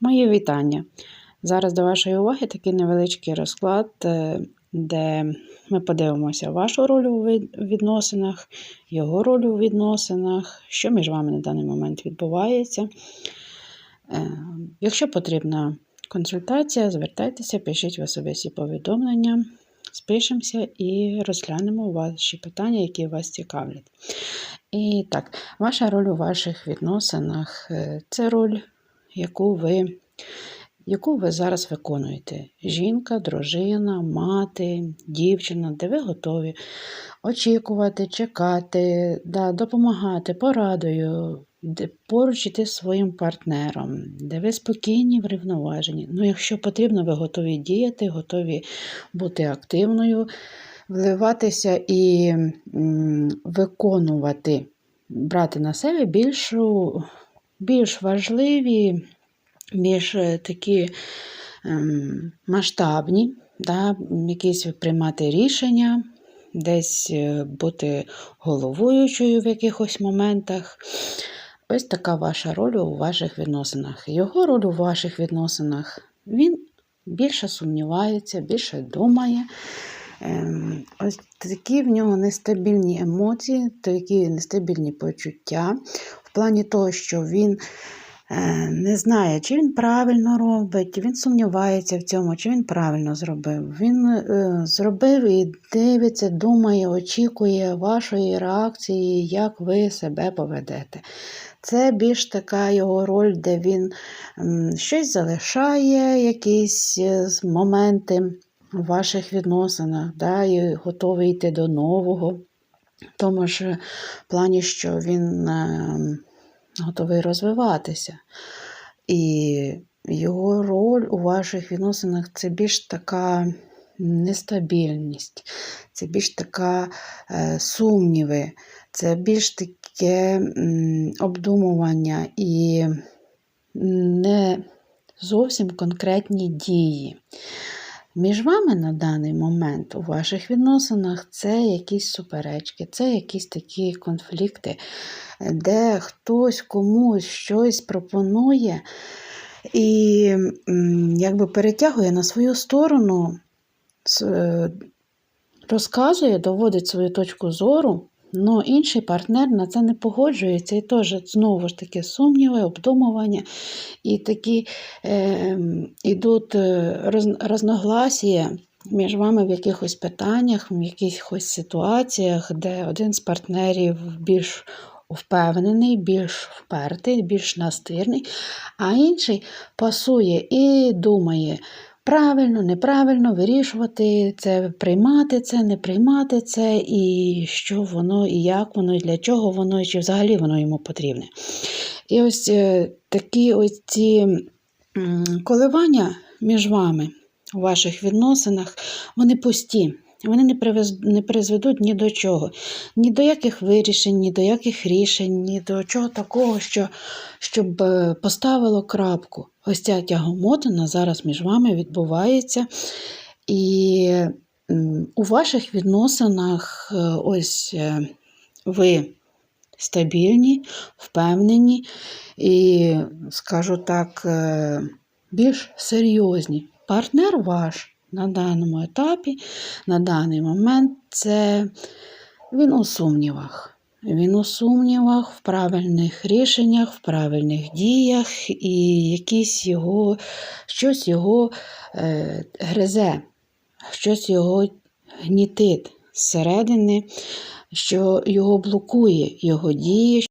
Мої вітання. Зараз до вашої уваги такий невеличкий розклад, е, де ми подивимося вашу роль у відносинах, його роль у відносинах, що між вами на даний момент відбувається. Е, Якщо потрібна консультація, звертайтеся, пишіть в особисті повідомлення, спишемося і розглянемо ваші питання, які вас цікавлять. І так, ваша роль у ваших відносинах е, це роль, яку ви, яку ви зараз виконуєте. Жінка, дружина, мати, дівчина, де ви готові очікувати, чекати, да, допомагати порадою, де поруч іти зі своїм партнером, де ви спокійні, врівноважені. Ну, якщо потрібно, ви готові діяти, готові бути активною, вливатися і м, виконувати, брати на себе більшу, більш важливі, більш е, такі ем, масштабні, да, якісь приймати рішення, десь е, бути головуючою в якихось моментах. Ось така ваша роль у ваших відносинах. Його роль у ваших відносинах він більше сумнівається, більше думає. Ем, Ось такі в нього нестабільні емоції, такі нестабільні почуття, в плані того, що він е, не знає, чи він правильно робить, він сумнівається в цьому, чи він правильно зробив. Він е, зробив і дивиться, думає, очікує вашої реакції, як ви себе поведете. Це більш така його роль, де він щось залишає, якісь е, моменти в ваших відносинах, да, і готовий йти до нового. В тому ж плані, що він е, готовий розвиватися. І його роль у ваших відносинах це більш така нестабільність, це більш така е, сумніви, це більш таке обдумування і не зовсім конкретні дії. Між вами на даний момент у ваших відносинах це якісь суперечки, це якісь такі конфлікти, де хтось комусь щось пропонує і якби перетягує на свою сторону, е, розказує, доводить свою точку зору. Але інший партнер на це не погоджується, і теж знову ж таки сумніви, обдумування, і такі е, ідуть е, роз, розногласія між вами в якихось питаннях, в якихось ситуаціях, де один з партнерів більш впевнений, більш впертий, більш настирний, а інший пасує і думає. Правильно, неправильно вирішувати це, приймати це, не приймати це, і що воно, і як воно, і для чого воно, і чи взагалі воно йому потрібне. І ось е, такі ось ці коливання між вами у ваших відносинах, вони пусті. Вони не, привез, не призведуть ні до чого, ні до яких вирішень, ні до яких рішень, ні до чого такого, що, щоб е, поставило крапку. Ось ця тягомотина зараз між вами відбувається. І у ваших відносинах е, ось е, ви стабільні, впевнені і, скажу так, більш серйозні. Партнер ваш на даному етапі, на даний момент, це він у сумнівах. Він у сумнівах в правильних рішеннях, в правильних діях, і якісь його, щось його е, гризе, щось його гнітить зсередини, що його блокує, його дії,